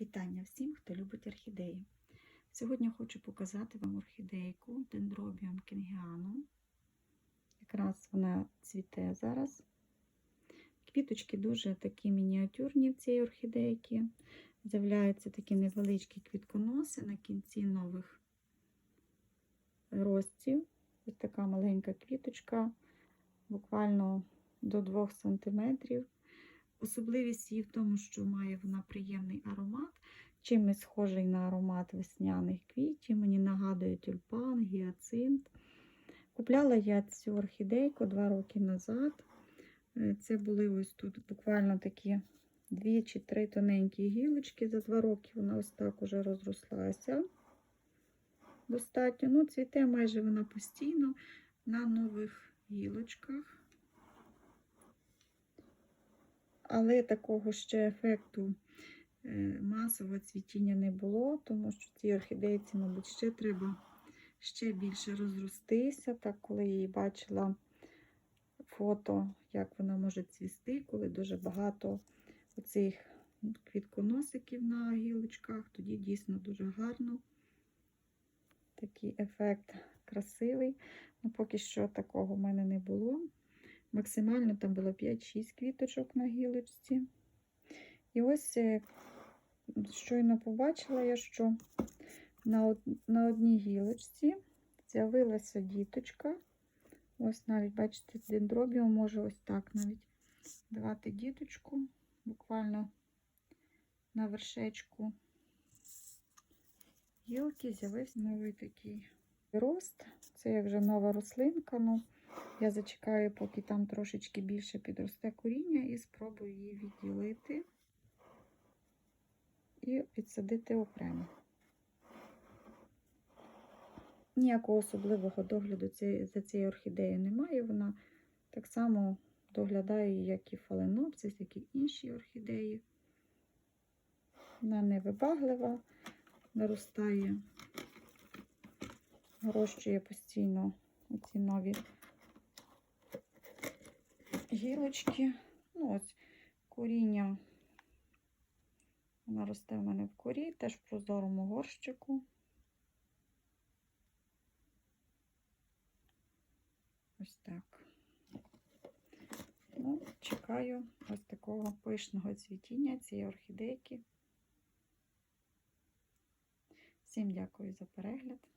Вітання всім, хто любить орхідеї. Сьогодні хочу показати вам орхідейку Dendrobium kingianum. Якраз вона цвіте зараз. Квіточки дуже такі мініатюрні в цій орхідейки. З'являються такі невеличкі квітконоси на кінці нових ростів. Ось така маленька квіточка, буквально до 2 см. Особливість її в тому, що має вона приємний аромат, чимось схожий на аромат весняних квітів. Мені нагадує тюльпан, гіацинт. Купляла я цю орхідейку два роки назад. Це були ось тут буквально такі дві чи три тоненькі гілочки. За два роки вона ось так уже розрослася. Достатньо. Ну, цвіте майже вона постійно на нових гілочках. Але такого ще ефекту масового цвітіння не було, тому що цій орхідейці, мабуть, ще треба ще більше розростися. Так, коли я її бачила фото, як вона може цвісти, коли дуже багато оцих квітконосиків на гілочках, тоді дійсно дуже гарно. Такий ефект красивий. Ну, Поки що такого в мене не було. Максимально там було 5-6 квіточок на гілочці. І ось щойно побачила я, що на на одній гілочці з'явилася діточка. Ось навіть, бачите, дендробіум може ось так навіть давати діточку, буквально на вершечку гілки з'явився новий такий рост. Це як вже нова рослинка. Ну, я зачекаю, поки там трошечки більше підросте коріння, і спробую її відділити і підсадити окремо. Ніякого особливого догляду за цією орхідеєю немає. Вона так само доглядає, як і фаленопсис, як і інші орхідеї. Вона невибаглива, наростає, вирощує постійно оці нові гілочки. Ну, ось коріння. Вона росте в мене в корі, теж в прозорому горщику. Ось так. Ну, чекаю ось такого пишного цвітіння цієї орхідейки. Всім дякую за перегляд.